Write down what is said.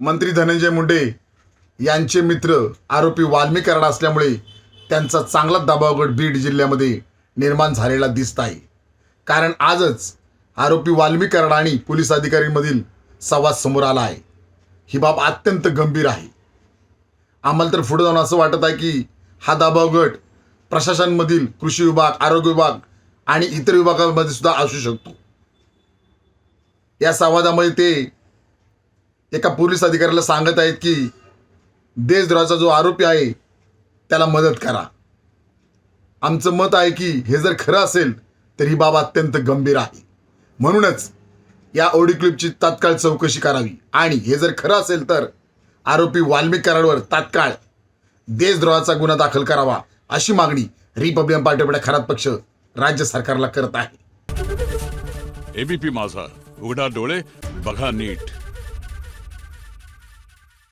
मंत्री धनंजय मुंडे यांचे मित्र आरोपी वाल्मी कराड असल्यामुळे त्यांचा चांगला दबावगड बीड जिल्ह्यामध्ये निर्माण झालेला दिसत आहे. कारण आजच आरोपी वाल्मी कराड आणि पोलीस अधिकाऱ्यांमधील संवाद समोर आला आहे. ही बाब अत्यंत गंभीर आहे. आम्हाला तर पुढे जाऊन असं वाटत आहे की हा दबावगट प्रशासनमधील कृषी विभाग आरोग्य विभाग आणि इतर विभागामध्ये सुद्धा असू शकतो. या संवादामध्ये ते एका पोलीस अधिकाऱ्याला सांगत आहेत की देशद्रोहाचा जो आरोपी आहे त्याला मदत करा. आमचं मत आहे की हे जर खरं असेल तर ही बाब अत्यंत गंभीर आहे. म्हणूनच या ऑडिओ क्लिपची तात्काळ चौकशी करावी. आणि हे जर खरं असेल तर आरोपी वाल्मिक कराडवर तात्काळ देशद्रोहाचा गुन्हा दाखल करावा अशी मागणी रिपब्लिकन पार्टी खरात पक्ष राज्य सरकारला करत आहे. एबीपी माझा. उघडा डोळे बघा नीट.